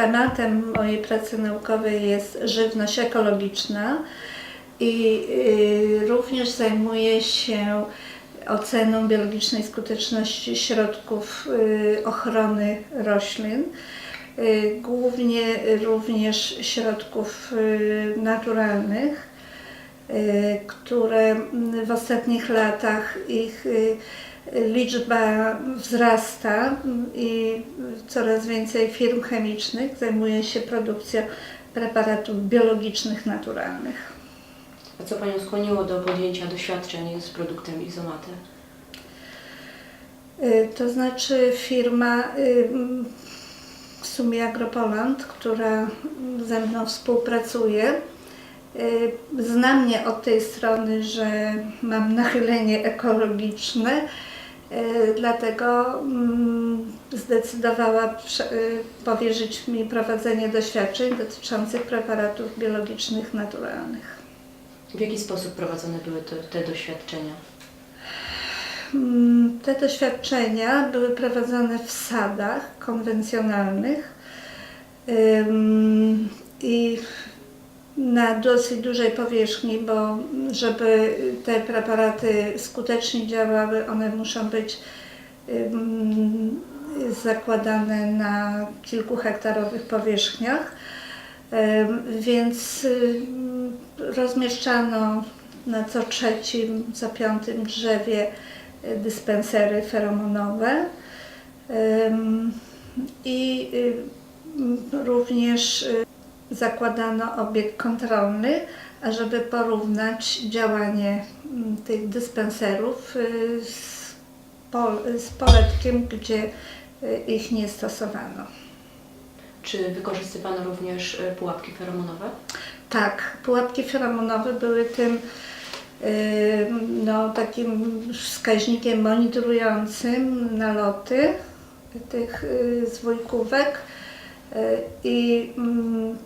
tematem mojej pracy naukowej jest żywność ekologiczna i y, również zajmuję się oceną biologicznej skuteczności środków y, ochrony roślin, y, głównie również środków naturalnych, które w ostatnich latach ich liczba wzrasta i coraz więcej firm chemicznych zajmuje się produkcją preparatów biologicznych, naturalnych. A co Panią skłoniło do podjęcia doświadczeń z produktem Izomaty? Y, To znaczy firma y, w sumie Agropoland, która ze mną współpracuje, y, zna mnie od tej strony, że mam nachylenie ekologiczne, dlatego mm, zdecydowała y, powierzyć mi prowadzenie doświadczeń dotyczących preparatów biologicznych, naturalnych. W jaki sposób prowadzone były te, te doświadczenia? Mm, Te doświadczenia były prowadzone w sadach konwencjonalnych i na dosyć dużej powierzchni, bo żeby te preparaty skutecznie działały, one muszą być zakładane na kilkuhektarowych powierzchniach. Ym, Więc rozmieszczano na co trzecim, co piątym drzewie y, dyspensery feromonowe i y, również y, zakładano obiekt kontrolny, ażeby porównać działanie m, tych dyspenserów y, z, pol, z poletkiem, gdzie y, ich nie stosowano. Czy wykorzystywano również e, pułapki feromonowe? Tak, pułapki feromonowe były tym y, no, takim wskaźnikiem monitorującym naloty tych y, zwojkówek y, i mm,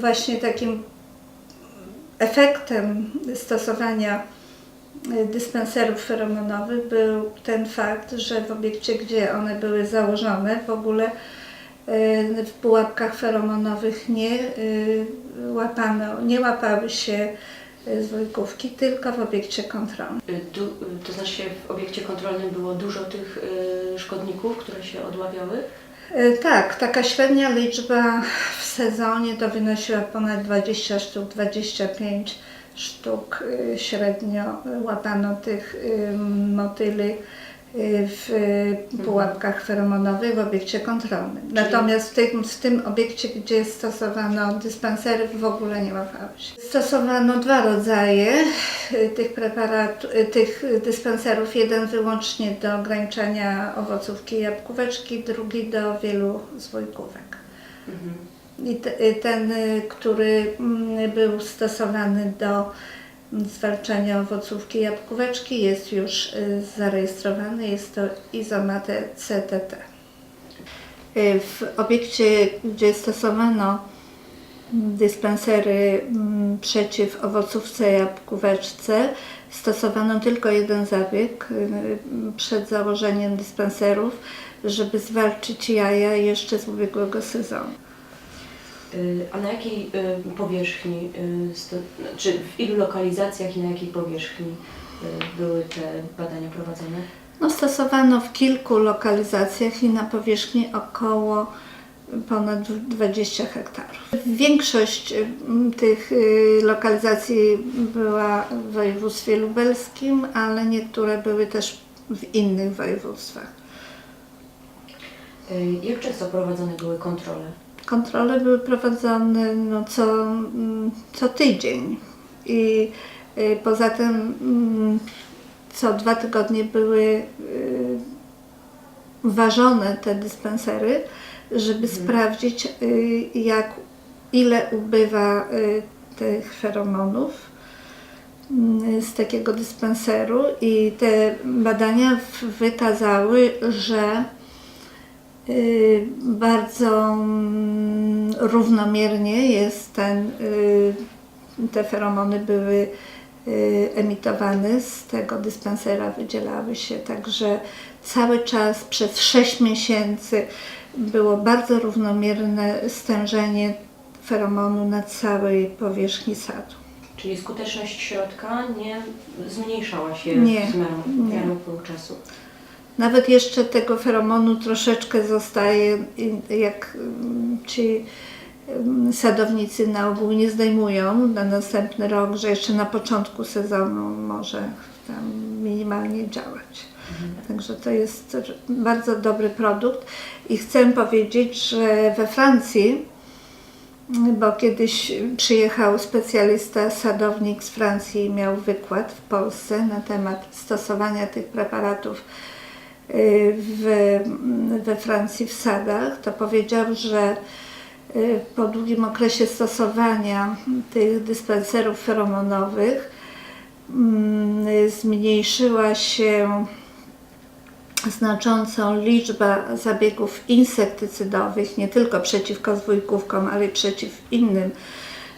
właśnie takim efektem stosowania y, dyspenserów feromonowych był ten fakt, że w obiekcie, gdzie one były założone, w ogóle y, w pułapkach feromonowych nie y, łapano, nie łapały się zwojkówki, tylko w obiekcie kontrolnym. Du, to znaczy w obiekcie kontrolnym było dużo tych szkodników, które się odławiały? Y, Tak, taka średnia liczba w sezonie to wynosiła ponad 20 sztuk, 25 sztuk y, średnio łapano tych y, motyli w y, pułapkach feromonowych w obiekcie kontrolnym. Natomiast w tym, w tym obiekcie, gdzie stosowano dyspensery, w ogóle nie łapały się. Stosowano dwa rodzaje y, tych preparatów, y, tych dyspenserów. Jeden wyłącznie do ograniczania owocówki i jabłkóweczki, drugi do wielu zwojkówek. Mhm. I te, ten, który mm, był stosowany do zwalczania owocówki jabłkóweczki jest już y, zarejestrowany, jest to izomate CTT. Y, W obiekcie, gdzie stosowano dyspensery mm, przeciw owocówce jabłkóweczce, stosowano tylko jeden zabieg y, przed założeniem dyspenserów, żeby zwalczyć jaja jeszcze z ubiegłego sezonu. Y, A na jakiej y, powierzchni, y, czy w ilu lokalizacjach i na jakiej powierzchni były te badania prowadzone? No, stosowano w kilku lokalizacjach i na powierzchni około ponad 20 hektarów. Większość tych lokalizacji była w województwie lubelskim, ale niektóre były też w innych województwach. Jak często prowadzone były kontrole? Kontrole były prowadzone no, co, mm, co tydzień. I y, poza tym mm, co dwa tygodnie były y, ważone te dyspensery, żeby sprawdzić y, jak, ile ubywa tych feromonów mm, z takiego dyspenseru. I te badania wykazały, że bardzo mm, równomiernie jest ten, y, te feromony były y, emitowane z tego dyspensera wydzielały się, także cały czas przez 6 miesięcy było bardzo równomierne stężenie feromonu na całej powierzchni sadu. Czyli skuteczność środka nie zmniejszała się Nie, z miarą, miarą czasu. Nawet jeszcze tego feromonu troszeczkę zostaje, jak mm, ci mm, sadownicy na ogół nie zdejmują na następny rok, że jeszcze na początku sezonu może tam minimalnie działać. Także to jest bardzo dobry produkt i chcę powiedzieć, że we Francji, bo kiedyś przyjechał specjalista, sadownik z Francji i miał wykład w Polsce na temat stosowania tych preparatów w, we Francji w sadach, to powiedział, że y, po długim okresie stosowania tych dyspenserów feromonowych mm, zmniejszyła się znacząco liczba zabiegów insektycydowych, nie tylko przeciwko zwójkówkom, ale i przeciw innym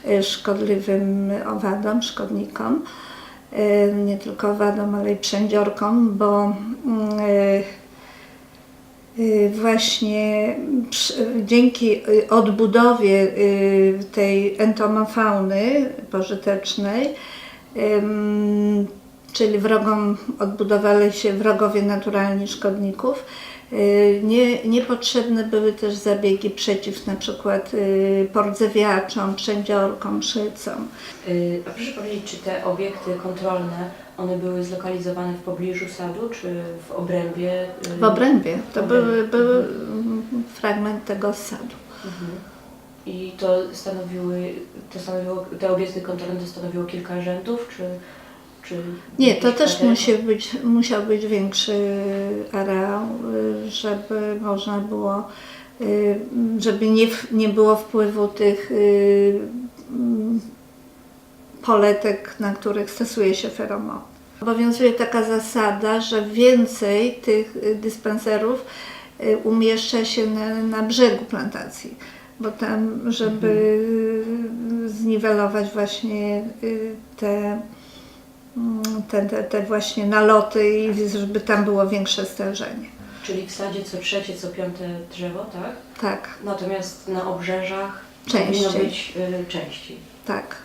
y, szkodliwym owadom, szkodnikom. Nie tylko owadom, ale i przędziorkom, bo y, y, właśnie przy- dzięki y, odbudowie tej entomofauny pożytecznej, czyli wrogom odbudowali się wrogowie naturalni szkodników, nie, niepotrzebne były też zabiegi przeciw na przykład y, pordzewiaczom, przędziorkom, szycom. Y, A proszę powiedzieć, czy te obiekty kontrolne, one były zlokalizowane w pobliżu sadu, czy w obrębie? y, W obrębie to Obrębie. były, były mm, fragment tego sadu. Mhm. I to stanowiły, to stanowiło, te obiekty kontrolne to stanowiło kilka rzędów, czy... czy Nie, to też musi być, musiał być większy areał, żeby można było, y, żeby nie, nie było wpływu tych y, mm, poletek, na których stosuje się feromon. Obowiązuje taka zasada, że więcej tych y, dyspenserów umieszcza się na, na brzegu plantacji, bo tam, żeby y, zniwelować właśnie te te, te, te właśnie naloty i żeby tam było większe stężenie. Czyli w sadzie co trzecie, co piąte drzewo, tak? Tak, Natomiast na obrzeżach Częściej. powinno być y, częściej. tak.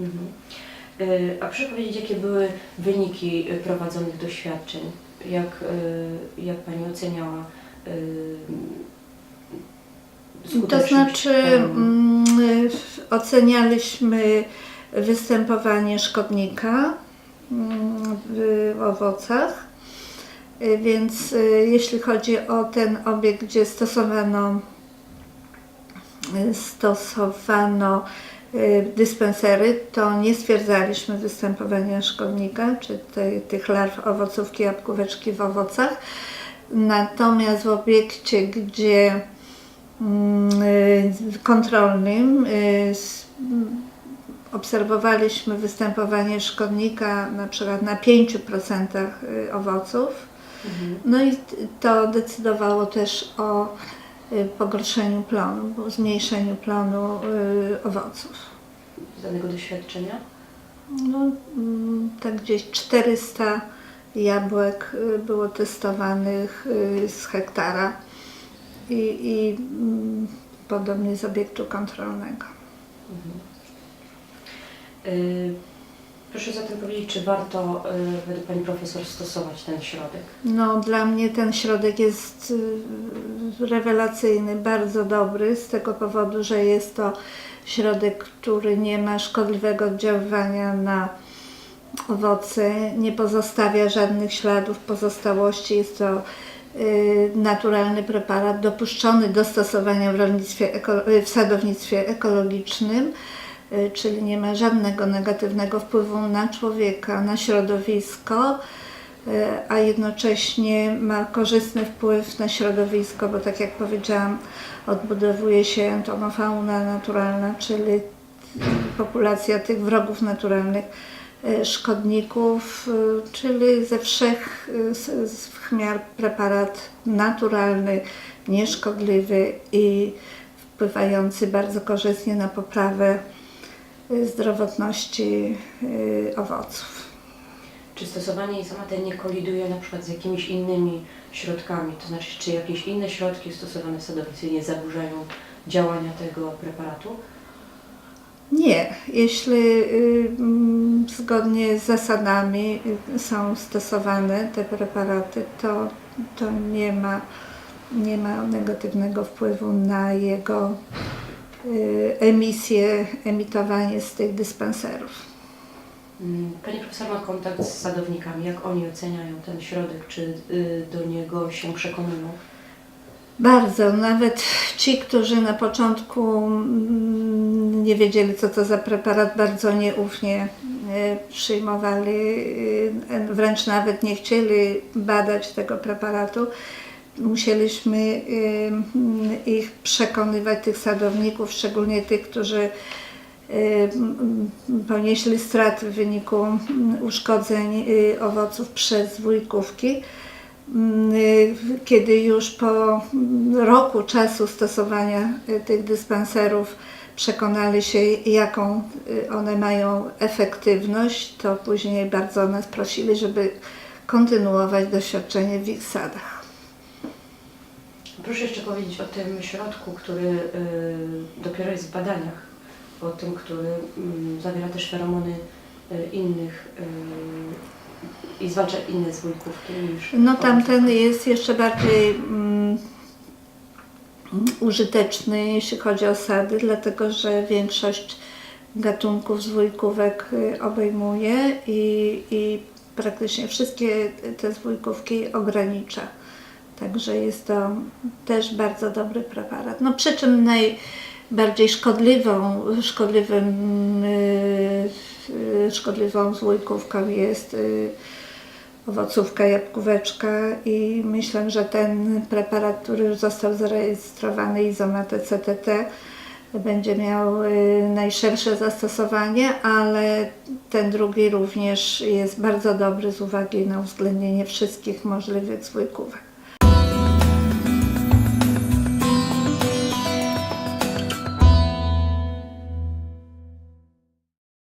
Mhm. Y, A proszę powiedzieć, jakie były wyniki y, prowadzonych doświadczeń? Jak, y, jak Pani oceniała y, To skuteczność znaczy mm, ocenialiśmy występowanie szkodnika mm, w owocach, Y, więc y, jeśli chodzi o ten obiekt, gdzie stosowano y, stosowano dyspensery, to nie stwierdzaliśmy występowania szkodnika, czy tej- tych larw owocówki, jabłkóweczki w owocach. Natomiast w obiekcie, gdzie mm, kontrolnym obserwowaliśmy występowanie szkodnika na przykład na 5% y, owoców, Mhm. no i to decydowało też o y, pogorszeniu plonu, zmniejszeniu plonu y, owoców. Z danego doświadczenia? No, mm, tak gdzieś 400 jabłek było testowanych z hektara i, i mm, podobnie z obiektu kontrolnego. Y, Proszę zatem powiedzieć, czy warto y, według Pani Profesor stosować ten środek? No, dla mnie ten środek jest y, rewelacyjny, bardzo dobry z tego powodu, że jest to środek, który nie ma szkodliwego oddziaływania na owoce, nie pozostawia żadnych śladów pozostałości. Jest to y, naturalny preparat dopuszczony do stosowania w, y, w sadownictwie ekologicznym, y, czyli nie ma żadnego negatywnego wpływu na człowieka, na środowisko e, a jednocześnie ma korzystny wpływ na środowisko, bo tak jak powiedziałam, odbudowuje się entomofauna naturalna, czyli populacja tych wrogów naturalnych, e, szkodników, czyli ze wszech z- miar preparat naturalny, nieszkodliwy i wpływający bardzo korzystnie na poprawę y, zdrowotności y, owoców. Czy stosowanie izomate nie koliduje na przykład z jakimiś innymi środkami? To znaczy, czy jakieś inne środki stosowane w sadownictwie nie zaburzają działania tego preparatu? Nie, jeśli y, mm, zgodnie z zasadami y, są stosowane te preparaty, to, to nie, ma, nie ma negatywnego wpływu na jego emisję, emitowanie z tych dyspenserów. Mm, Pani profesor ma kontakt z sadownikami. Jak oni oceniają ten środek? Czy y, do niego się przekonują? Bardzo, nawet ci, którzy na początku mm, nie wiedzieli, co to za preparat, bardzo nieufnie e, przyjmowali, wręcz nawet nie chcieli badać tego preparatu. Musieliśmy ich przekonywać, tych sadowników, szczególnie tych, którzy ponieśli straty w wyniku uszkodzeń e, owoców przez dwójkówki. Mm, y, kiedy już po roku czasu stosowania y, tych dyspenserów przekonali się, jaką y, one mają efektywność, to później bardzo nas prosili, żeby kontynuować doświadczenie w ich sadach. Proszę jeszcze powiedzieć o tym środku, który y, dopiero jest w badaniach, o tym, który mm, zawiera też feromony y, innych y, i zwalcza inne zwójkówki niż No tamten jest jeszcze bardziej mm, użyteczny, jeśli chodzi o sady, dlatego że większość gatunków zwójkówek obejmuje i, i praktycznie wszystkie te zwójkówki ogranicza. Także jest to też bardzo dobry preparat. No przy czym najbardziej szkodliwą, szkodliwym, y, y, szkodliwą zwójkówką jest y, owocówka jabłkóweczka i myślę, że ten preparat, który już został zarejestrowany Izomate CTT będzie miał najszersze zastosowanie, ale ten drugi również jest bardzo dobry z uwagi na uwzględnienie wszystkich możliwych zwójkówek.